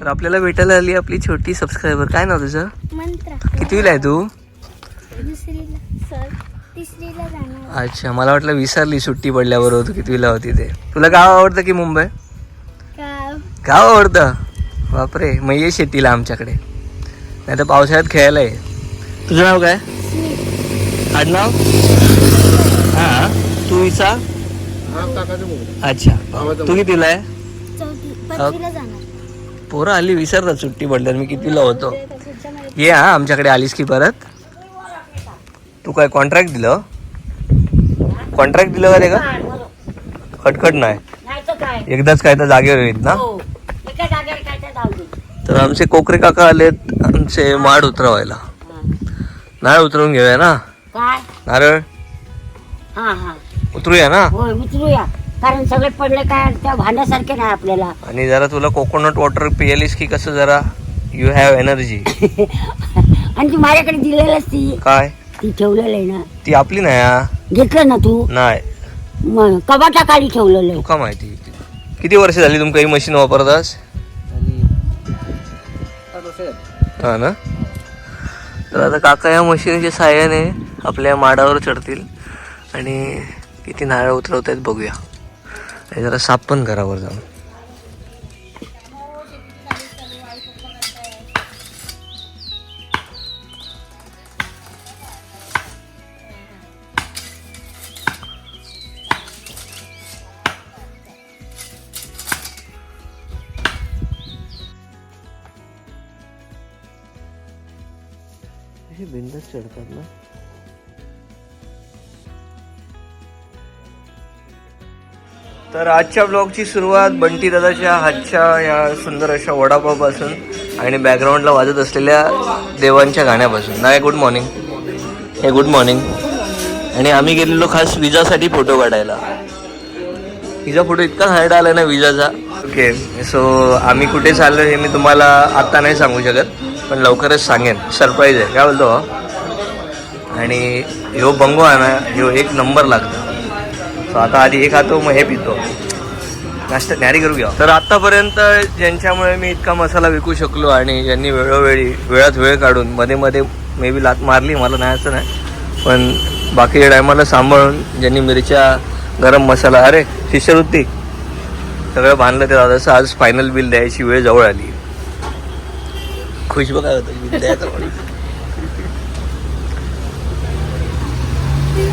तर आपल्याला भेटायला आली आपली छोटी सबस्क्रायबर काय नाव तुझं? मंत्रा. कितवीला आहे तू? अच्छा मला वाटलं विसरली सुट्टी पडल्यावर तू कितवीला होती ते. तुला गाव आवडतं की मुंबई? गाव. आवडतं? बापरे मग ये शेतीला आमच्याकडे. नाही तर पावसाळ्यात खेळायला ये. तुझं नाव काय? आडनाव? हा तू इसा अच्छा. तू कितीला आहे. पोरं आली विसरतात सुट्टी पडल्यावर मी कितीला होतो? ये हा आमच्याकडे आलीस की परत? तू काय कॉन्ट्रॅक्ट दिलं? कॉन्ट्रॅक्ट दिलं का ते का? खटखट नाही. एकदाच काय तर जागेवर येत ना? तर आमचे कोकरे काका आलेत आमचे माड उतरवायला. नारळ उतरवून घेऊया ना? नारळ? उतरूया ना? उचलूया कारण सगळे पडले काय त्या भांड्यासारखे नाही आपल्याला. आणि जरा तुला कोकोनट वॉटर पियालीस की कसं जरा? यू हॅव एनर्जी आणि ती माझ्याकडे दिलेलंच ती. काय? ती ठेवलेलं आहे ना. ती आपली नाही हा? घेतलं ना तू? नाही. मग कबाटा खाली ठेवलेलं. का माहिती. किती वर्ष झाली तुमका ही मशीन वापरतास हा ना? तर आता काका या मशीनच्या साह्याने आपल्या माडावर चढतील आणि किती नारळ उतरवत आहेत बघूया. आणि जरा साफ पण करावर जाऊन. हे बिंदच चढतात ना? तर आजच्या ब्लॉगची सुरुवात बंटी दादाच्या हातच्या या सुंदर अशा वडापावपासून आणि बॅकग्राऊंडला वाजत असलेल्या देवांच्या गाण्यापासून. नाही गुड मॉर्निंग हे गुड मॉर्निंग आणि आम्ही गेलेलो खास विजासाठी फोटो काढायला. हिचा फोटो इतका हार्ड आला ना विजाचा. ओके सो आम्ही कुठे चाललो हे मी तुम्हाला आत्ता नाही सांगू शकत पण लवकरच सांगेन. सरप्राईज आहे. काय बोलतो? आणि ह्यो बंगो आहे ना ह्यो एक नंबर लागतो. सो आता आधी हे खातो मग हे पितो. नाश्ता न्यारी करू घ्या तर आतापर्यंत ज्यांच्यामुळे मी इतका मसाला विकू शकलो आणि ज्यांनी वेळोवेळी वेळात वेळ काढून मध्ये मध्ये मे बी लात मारली मला नाही असं नाही. पण बाकीच्या टायमाला सांभाळून ज्यांनी मिरच्या गरम मसाला अरे शिष्यवृत्ती सगळं बांधलं ते दादाचं आज फायनल बिल द्यायची वेळ जवळ आली. खुश बघा होतं? बिल द्यायचं.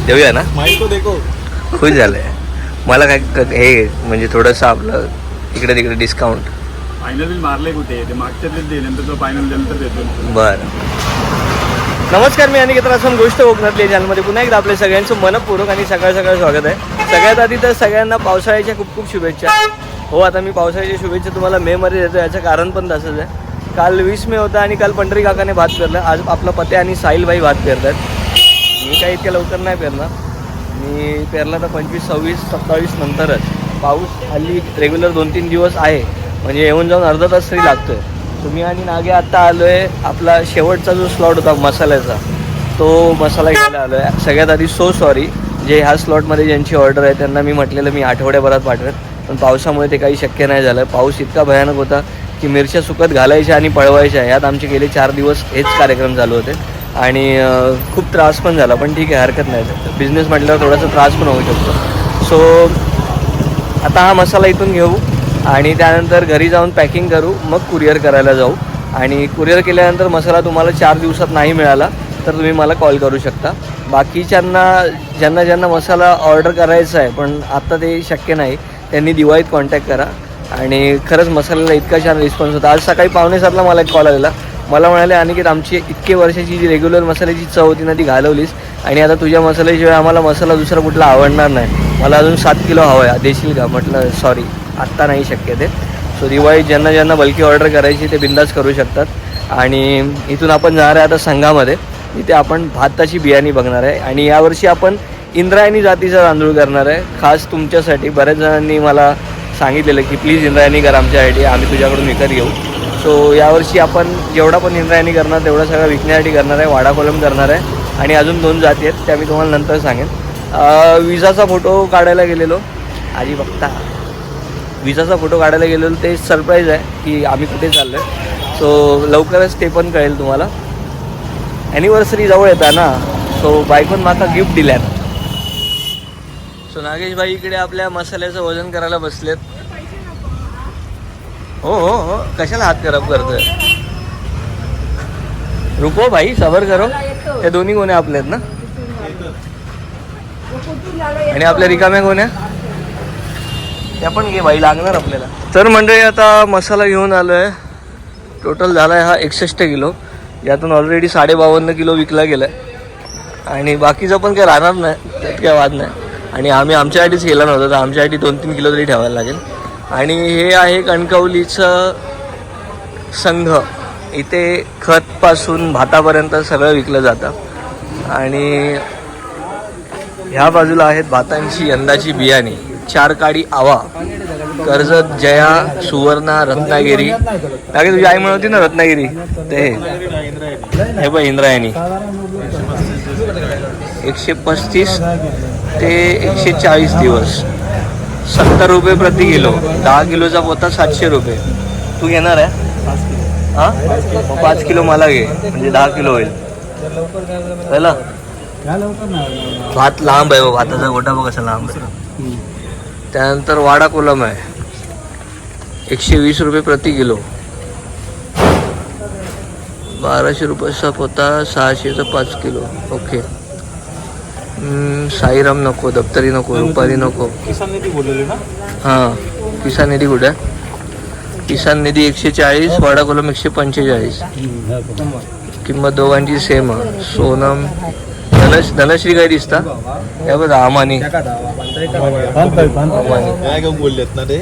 देऊया ना? खुश झालंय. मला काय क- हे म्हणजे थोडंसं आपलं इकडे तिकडे डिस्काउंट फायनल बिल मारले कुठे? ते मागच्या दे नंतर तो फायनल नंतर देतो. बरं. नमस्कार मी अनिकेत रासन गोष्ट कोकणातली चॅनलमध्ये पुन्हा एकदा आपल्या सगळ्यांचं मनपूर्वक आणि सकाळ सकाळ स्वागत आहे. सगळ्यात आधी तर सगळ्यांना पावसाळ्याच्या खूप खूप शुभेच्छा. हो आता मी पावसाळ्याच्या शुभेच्छा तुम्हाला मेमध्ये देतो. याचं कारण पण तसंच आहे. काल वीस मे होता आणि काल पंढरी काकाने भात पेरला. आज आपला पते आणि साहिलबाई भात पेरतात. मी काही इतक्या लवकर नाही पेरणार. मी पेरला तर पंचवीस सव्वीस सत्तावीस नंतरच. पाऊस हल्ली रेग्युलर दोन तीन दिवस आहे. म्हणजे येऊन जाऊन अर्धा तास तरी लागतो आहे तुम्ही आणि नागे आत्ता आलो आहे आपला शेवटचा जो स्लॉट होता मसाल्याचा तो मसाला घ्यायला आलो आहे सगळ्यात आधी सो सॉरी जे ह्या स्लॉटमध्ये ज्यांची ऑर्डर आहे त्यांना मी म्हटलेलं मी आठवड्याभरात पाठवेन. पण पावसामुळे ते काही शक्य नाही झालं. पाऊस इतका भयानक होता की मिरच्या सुकत घालायच्या आणि पळवायच्या. यात आमचे गेले चार दिवस हेच कार्यक्रम चालू होते. आणि खूप त्रास पण झाला पण ठीक आहे हरकत नाही. बिझनेस म्हटल्यावर थोडासा त्रास पण होऊ शकतो. सो आता हा मसाला इथून घेऊ आणि त्यानंतर घरी जाऊन पॅकिंग करू मग कुरिअर करायला जाऊ. आणि कुरिअर केल्यानंतर मसाला तुम्हाला चार दिवसात नाही मिळाला तर तुम्ही मला कॉल करू शकता. बाकीच्यांना ज्यांना ज्यांना मसाला ऑर्डर करायचा आहे पण आत्ता ते शक्य नाही त्यांनी दिवाळीत कॉन्टॅक्ट करा. आणि खरंच मसाल्याला इतका छान रिस्पॉन्स होता. आज सकाळी पावणे सातला मला एक कॉल आलेला. मला म्हणाले अनिकेत आमची इतके वर्षाची जी रेग्युलर मसाल्याची चव होती ना ती घालवलीस आणि आता तुझ्या मसाल्याशिवाय आम्हाला मसाला दुसरा कुठला आवडणार नाही. मला अजून सात किलो हवा आहे देशील का? म्हटलं सॉरी आत्ता नाही शक्य ते सो दिवाळीत ज्यांना ज्यांना बल्की ऑर्डर करायची ते बिंदास करू शकतात. आणि इथून आपण जाणार आहे आता संघामध्ये. इथे आपण भाताची बियाणी बघणार आहे. आणि यावर्षी आपण इंद्रायणी जातीचा तांदूळ करणार आहे. खास तुमच्यासाठी बऱ्याच जणांनी मला सांगितलेलं की प्लीज इंद्रायणी कर आमच्यासाठी आम्ही तुझ्याकडून विकत घेऊ. सो यावर्षी आपण जेवढा पण इंद्रायणी करणार तेवढा सगळं विकण्यासाठी करणार आहे वाडा कोलम करणार आहे. आणि अजून दोन जाती आहेत त्या मी तुम्हाला नंतर सांगेन. विजाचा फोटो काढायला गेलेलो. आजी बघता. विजाचा फोटो काढायला गेलेलो ते सरप्राईज आहे की आम्ही कुठे चाललो आहे सो लवकरच ते पण कळेल तुम्हाला. ॲनिव्हर्सरी जवळ येता ना. सो बायकोन माका गिफ्ट दिल्यात. सो नागेश भाई इकडे आपल्या मसाल्याचं वजन करायला बसलेत. हो हो हो. कशाला हात खराब करतोय? रुको भाई सबर करो. हे दोन्ही गोण्या आपल्या आहेत ना? आणि आपल्या रिकाम्या कोण्या त्या पण घे भाई लागणार आपल्याला. तर मंडळी आता मसाला घेऊन आलोय. टोटल झाला आहे हा एकसष्ट किलो. यातून ऑलरेडी साडे बावन्न किलो विकला गेलाय. आणि बाकीचं पण काही राहणार नाही. त्यात काय वाद नाही. आणि आम्ही आमच्यासाठीच केला नव्हता तर आमच्यासाठी दोन तीन किलो तरी ठेवायला लागेल. आणि हे आहे कणकवलीचं संघ. इथे खतपासून भातापर्यंत सगळं विकलं जातं. आणि ह्या बाजूला आहेत भातांची यंदाची बियाणे. चार काडी आवा. कर्जत जया सुवर्णा रत्नागिरी. बाकी तुझी आई म्हणती होती ना रत्नागिरी? ते. हे. हे बघ इंद्रायणी. एकशे पस्तीस ते एकशे चाळीस दिवस. सत्तर रुपये प्रति किलो. दहा किलोचा पोता सातशे रुपये. तू घेणार आहे? हा? पाच किलो मला घे. म्हणजे दहा किलो होईल. ना भात लांब आहे भाताचा गोटा बघ कसा लांब आहे. त्यानंतर वाडा कोलम आहे. एकशे वीस रुपये प्रति किलो. बाराशे रुपयाचा पोता सहाशेचा पाच किलो. ओके. साईराम नको दप्तरी नको रुपारी नको. हां किसान निधी कुठे? आहे? किसान निधी एकशे चाळीस वाडा कोलम एकशे पंचेचाळीस. किंमत दोघांची सेम सोनम धनश धनश्री काय दिसता? या बघा आमानी. आमानी. काय घेऊन बोललेत ना ते?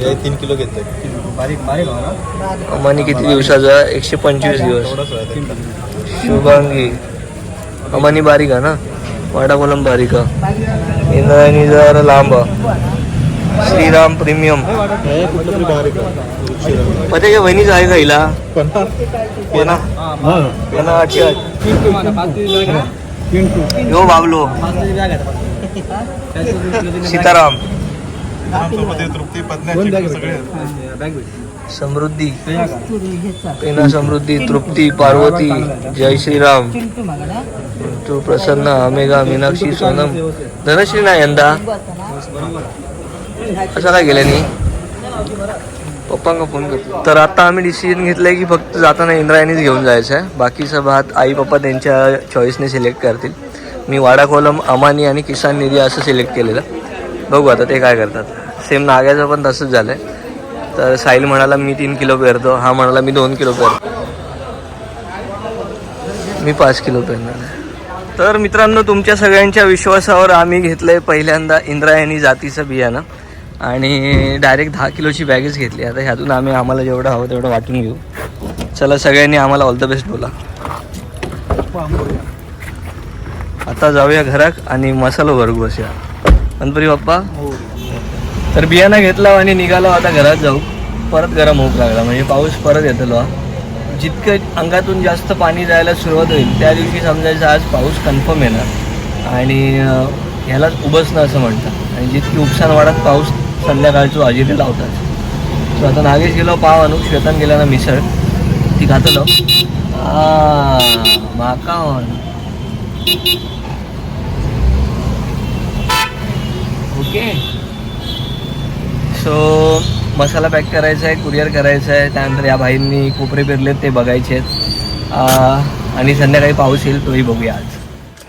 हे तीन किलो घेतले. अमानी किती दिवसाचा? एकशे पंचवीस दिवस. शुभांगी. अमानी बारीक आहे ना? वाडा कोलम बारीक. आहे इंद्रायणी जरा लांब. श्रीराम प्रीमियम. पते काय वहिनीच आहे का हिला? कोणा आठशे आठ. यो बाबलो. सीताराम. तृप्ती पत्नी सगळे. समृद्धी. पेना समृद्धी तृप्ती पार्वती जय श्रीराम. तू प्रसन्न अमेगा मीनाक्षी सोनम. धनश्री ना यंदा. असं काय गेलं नाही पप्पांना फोन करतो. तर आता आम्ही डिसिजन घेतलंय की फक्त जाताना इंद्रायणीच घेऊन जायचं आहे. बाकीचा भात आई पप्पा त्यांच्या चॉईसने सिलेक्ट करतील. मी वाडा कोलम अमानी आणि किसान निधी असं सिलेक्ट केलेलं. बघू आता ते काय करतात. सेम नाग्याचं पण तसंच झालं आहे तर साहिल म्हणाला मी तीन किलो पेरतो. हा म्हणाला मी दोन किलो पेरतो. मी पाच किलो पेरणार तर मित्रांनो तुमच्या सगळ्यांच्या विश्वासावर आम्ही घेतलं आहे पहिल्यांदा इंद्रायणी जातीचं बियाणं. आणि डायरेक्ट दहा किलोची बॅगच घेतली. आता ह्यातून आम्ही आम्हाला जेवढं हवं तेवढं वाटून घेऊ. चला सगळ्यांनी आम्हाला ऑल द बेस्ट बोला. आता जाऊया घरात आणि मसाला भरगू बसूया गणपती बाप्पा? तर बियाणं घेतला आणि निघालो आता घरात जाऊ परत गरम होऊ लागला. म्हणजे पाऊस परत येतलो जितकं अंगातून जास्त पाणी जायला सुरुवात होईल त्या दिवशी समजायचं आज पाऊस कन्फर्म येणार. आणि ह्यालाच उबसणं असं म्हणतात. आणि जितकी उपसान वाढत पाऊस संध्याकाळचो हजेरी लावतात. सो आता नागेश गेलो पाव आणू. श्वेतान गेला ना मिसळ. ती खातलो. आ, माकावन ओके. सो मसाला पॅक करायचा आहे कुरिअर करायचा आहे त्यानंतर या भाईंनी कोपरे पेरलेत ते बघायचे आहेत आणि संध्याकाळी पाऊस येईल तोही बघूया आज.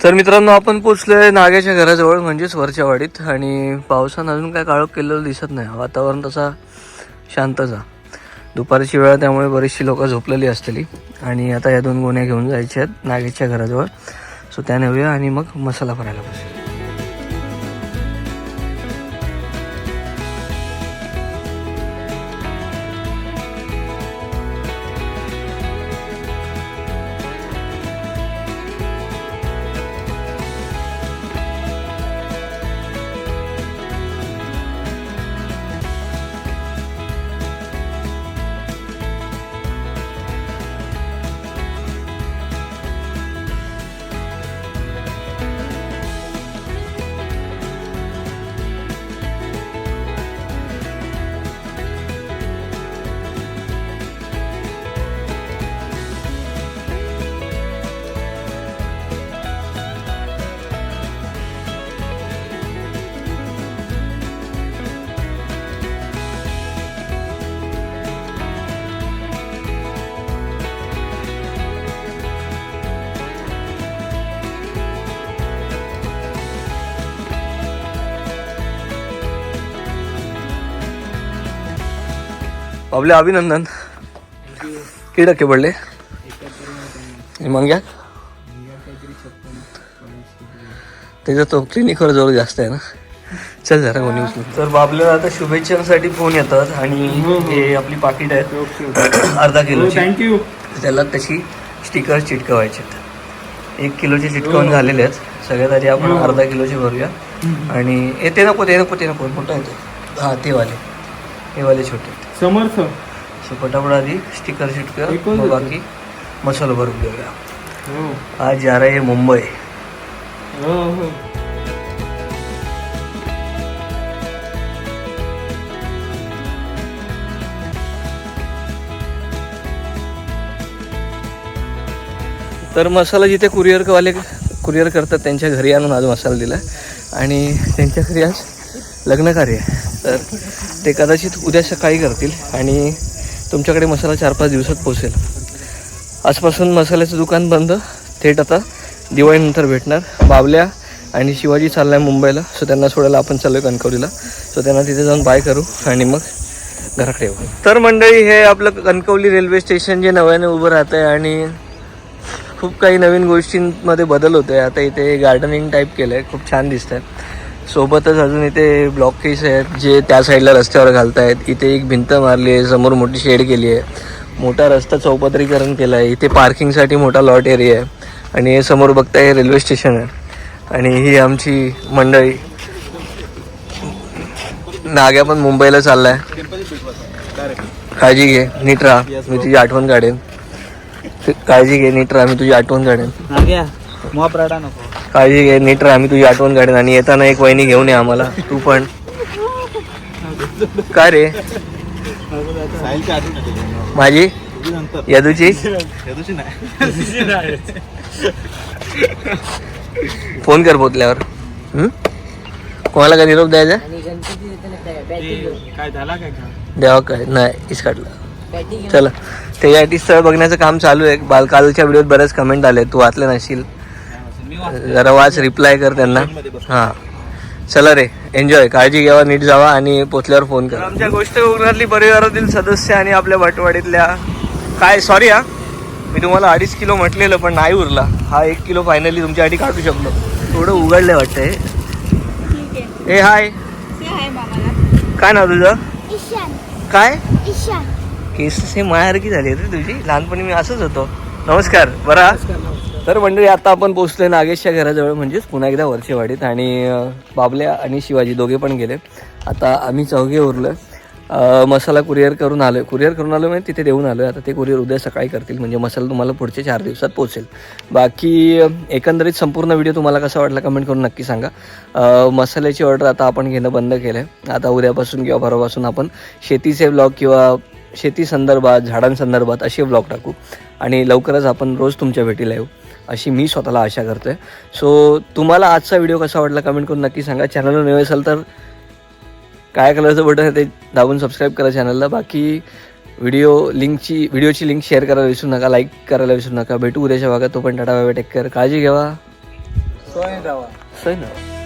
तर मित्रांनो आपण पोचलोय नाग्याच्या घराजवळ म्हणजेच वरच्या वाडीत आणि पावसानं अजून काय काळोख केलेलं दिसत नाही. वातावरण तसा शांतचा दुपारची वेळ आहे, त्यामुळे बरीचशी लोकं झोपलेली असलेली आणि आता या दोन गोण्या घेऊन जायच्या आहेत नागेशच्या घराजवळ. सो त्या नेऊया आणि मग मसाला भरायला बसूया. बाबले अभिनंदन. किती टक्के पडले मग घ्या. त्याचा तो क्लिनिकवर जवळ जास्त आहे ना. चल जरा कोणी उचलून तर बाबल्याला आता शुभेच्छांसाठी फोन येतात आणि हे आपली पाकिट आहेत. अर्धा किलोची. थँक्यू त्याला त्याची स्टिकर चिटकवायचे एक किलोचे चिटकवून झालेले आहेत. सगळ्यात आधी आपण अर्धा किलोचे भरूया. आणि ए, ते नको ते नको ते नको. मोठा आहे ते. हां ते वाले. हे वाले छोटे समर्थ. सो पटापट आधी स्टिकर मग होतं. बाकी मसाला भरून घेऊया. हो. आज जा रहे हैं मुंबई. हो हो. तर मसाला जिथे कुरिअरवाले कुरिअर करतात त्यांच्या घरी आणून आज मसाला दिला. आणि त्यांच्या घरी आज लग्न कार्य आहे. तर ते कदाचित उद्या सकाळी करतील आणि तुमच्याकडे मसाला चार पाच दिवसात पोचेल आजपासून मसाल्याचं दुकान बंद. थेट आता दिवाळीनंतर भेटणार. बावल्या आणि शिवाजी चाललाय मुंबईला. सो त्यांना सोडायला आपण चाललो आहे कणकवलीला. सो त्यांना तिथे जाऊन बाय करू आणि मग घराकडे येऊ. तर मंडळी हे आपलं कणकवली रेल्वे स्टेशन जे नव्याने उभं राहतं आहे आणि खूप काही नवीन गोष्टींमध्ये बदल होतो आहे आता इथे गार्डनिंग टाईप केलं आहे खूप छान दिसत आहे सोबतच अजून इथे ब्लॉक केस आहेत जे त्या साईडला रस्त्यावर घालतायत. इथे एक भिंत मारली आहे समोर मोठी शेड केली आहे. मोठा रस्ता चौपदरीकरण केलं आहे इथे पार्किंगसाठी मोठा लॉट एरिया आहे. आणि हे समोर बघताय हे रेल्वे स्टेशन आहे. आणि ही आमची मंडळी नाग्या पण मुंबईला चाललाय. काळजी घे नीट राहा. मी तुझी आठवण काढेन. काळजी घे नीट राहा. मी तुझी आठवण काढेन. नाग्या नको. काळजी घे नीट राहा आम्ही तुझी आठवण काढेन आणि येताना एक वहिनी घेऊन ये आम्हाला. तू पण. काय रे? माझी? यदूची? फोन कर पोचल्यावर कोणाला का निरोप द्यायचा? द्यावा काय? नाही इस काढला. चला. त्याच्यासाठी स्थळ बघण्याचं काम चालू आहे. बाल कालच्या व्हिडिओत बरेच कमेंट आले तू वाचले नसशील. जरा वाच रिप्लाय कर त्यांना. हां. चला रे एन्जॉय काळजी घ्यावा नीट जावा आणि पोचल्यावर फोन करा. आमच्या गोष्ट कोकणातली परिवारातील सदस्य आणि आपल्या भटवाडीतल्या काय सॉरी हा. मी तुम्हाला अडीच किलो म्हटलेलं पण नाही उरला. हा एक किलो फायनली तुमच्यासाठी काढू शकलो थोडं उघडलं वाटतंय. ए हाय काय नाव तुझं? ईशान. काय? ईशान. केस से मायासारखी झाली रे तुझी. लहानपणी मी असंच होतो. नमस्कार. बरा? तर मंडळी आता आपण पोहोचलोय नागेशच्या घराजवळ म्हणजेच पुन्हा एकदा वरचेवाडीत. आणि बाबल्या आणि शिवाजी दोघे पण गेले आता आम्ही चौघे उरलो मसाला कुरिअर करून आलोय. कुरिअर करून आलो म्हणजे तिथे देऊन आलोय. आता ते कुरिअर उद्या सकाळी करतील. म्हणजे मसाला तुम्हाला पुढच्या चार दिवसात पोहोचेल. बाकी एकंदरीत संपूर्ण व्हिडिओ तुम्हाला कसा वाटला कमेंट करून नक्की सांगा. मसाल्याची ऑर्डर आता आपण घेणं बंद केलं आहे आता उद्यापासून किंवा परवापासून आपण शेतीचे ब्लॉग किंवा शेती संदर्भात झाडांसंदर्भात असे ब्लॉग टाकू. आणि लवकरच आपण रोज तुमच्या भेटीला येऊ. अशी मी स्वतःला आशा करतोय. सो तुम्हाला आजचा व्हिडिओ कसा वाटला कमेंट करून नक्की सांगा. चॅनलवर नवे असाल तर काय कलरचं बटन आहे ते दाबून सबस्क्राईब करा चॅनलला बाकी व्हिडिओ लिंकची व्हिडिओची लिंक शेअर करायला विसरू नका लाईक करायला विसरू नका. भेटू उद्याच्या भागात. तो पण टाटा बाय टेक केअर काळजी घ्यावा सोय ना